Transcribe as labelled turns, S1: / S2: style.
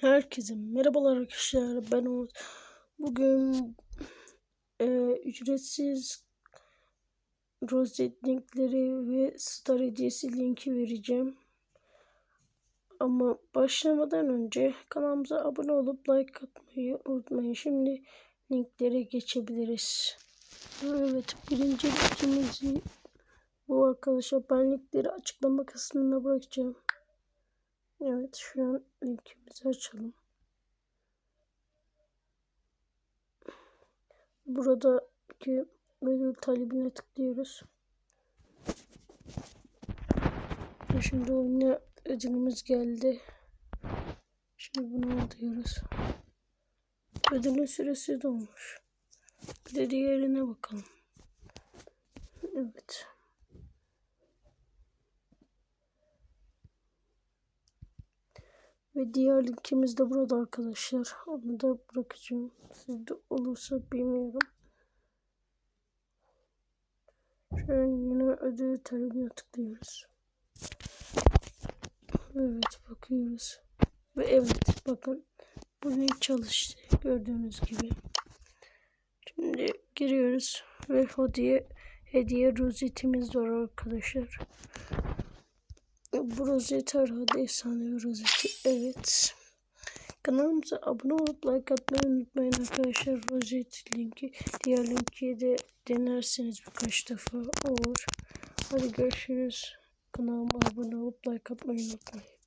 S1: Herkese merhabalar arkadaşlar. Ben Umut. Bugün e, ücretsiz rozet linkleri ve star hediyesi linki vereceğim. Ama başlamadan önce kanalımıza abone olup like atmayı unutmayın. Şimdi linklere geçebiliriz. Evet birinci linkimizi bu arkadaşlar ben linkleri açıklama kısmına bırakacağım. Evet şu an linkimizi açalım. Buradaki ödül talebine tıklıyoruz. Ve Şimdi oyuna ödülümüz geldi. Şimdi bunu alıyoruz. Ödülün süresi dolmuş. Bir de diğerine bakalım. Evet. Ve diğer linkimiz de burada arkadaşlar. Onu da bırakacağım. Sizde olursa bilmiyorum. Şöyle yine ödül talebine tıklıyoruz. Evet bakıyoruz. Ve evet bakın bu link çalıştı. Gördüğünüz gibi. Şimdi giriyoruz ve hediye hediye rozetimiz var arkadaşlar. Bu rozet herhalde efsanevi rozeti. Evet. Kanalımıza abone olup like atmayı unutmayın arkadaşlar. Rozet linki. Diğer linki de denerseniz birkaç defa olur. Hadi görüşürüz. Kanalıma abone olup like atmayı unutmayın.